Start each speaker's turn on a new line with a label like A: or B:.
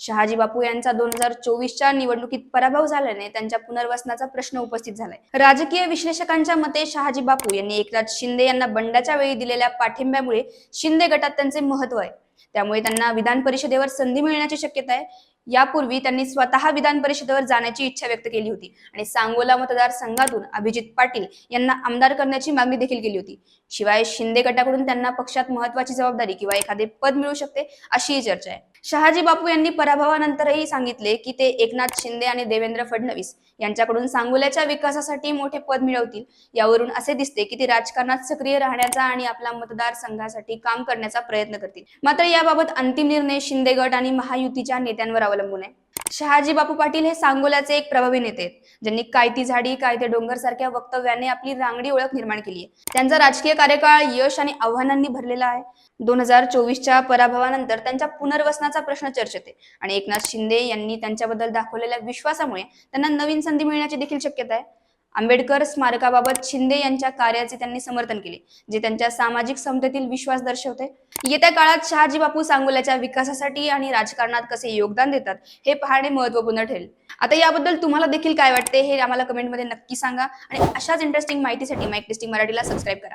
A: शहाजी बापू यांचा दोन हजार चोवीसच्या निवडणुकीत पराभव झाल्याने त्यांच्या पुनर्वसनाचा प्रश्न उपस्थित झालाय. राजकीय विश्लेषकांच्या मते शहाजी बापू यांनी एकनाथ शिंदे यांना बंडाच्या वेळी दिलेल्या पाठिंब्यामुळे शिंदे गटात त्यांचे महत्त्व आहे. त्यामुळे त्यांना विधान परिषदेवर संधी मिळण्याची शक्यता आहे. यापूर्वी त्यांनी स्वतः विधान परिषदेवर जाण्याची इच्छा व्यक्त केली होती आणि सांगोला मतदारसंघातून अभिजित पाटील यांना आमदार करण्याची मागणी देखील केली होती. शिवाय शिंदे गटाकडून त्यांना पक्षात महत्वाची जबाबदारी किंवा एखादे पद मिळू शकते अशीही चर्चा आहे. शहाजी बापू यांनी पराभवानंतरही सांगितले की ते एकनाथ शिंदे आणि देवेंद्र फडणवीस यांच्याकडून सांगोल्याच्या विकासासाठी मोठे पद मिळवतील. यावरून असे दिसते की ते राजकारणात सक्रिय राहण्याचा आणि आपला मतदारसंघासाठी काम करण्याचा प्रयत्न करतील. मात्र याबाबत अंतिम निर्णय शिंदे गट आणि महायुतीच्या नेत्यांवर अवलंबून आहे. शहाजी बापू पाटील हे सांगोल्याचे एक प्रभावी नेते आहेत ज्यांनी काय ती झाडी काय ते डोंगर सारख्या वक्तव्याने आपली रांगडी ओळख निर्माण केली आहे. त्यांचा राजकीय कार्यकाळ यश आणि आव्हानांनी भरलेला आहे. दोन हजार चोवीसच्या पराभवानंतर त्यांच्या पुनर्वसनाचा प्रश्न चर्चेत आहे आणि एकनाथ शिंदे यांनी त्यांच्याबद्दल दाखवलेल्या विश्वासामुळे त्यांना नवीन संधी मिळण्याची देखील शक्यता आहे. आंबेडकर स्मारकाबाबत शिंदे यांच्या कार्याचे त्यांनी समर्थन केले जे त्यांच्या सामाजिक समतेतील विश्वास दर्शवते. येत्या काळात शहाजी बापू सांगोल्याच्या विकासासाठी आणि राजकारणात कसे योगदान देतात हे पाहणे महत्त्वपूर्ण ठरेल. आता याबद्दल तुम्हाला देखील काय वाटते हे आम्हाला कमेंटमध्ये नक्की सांगा. आणि अशाच इंटरेस्टिंग माहितीसाठी माईक टेस्टिंग मराठीला सबस्क्राईब करा.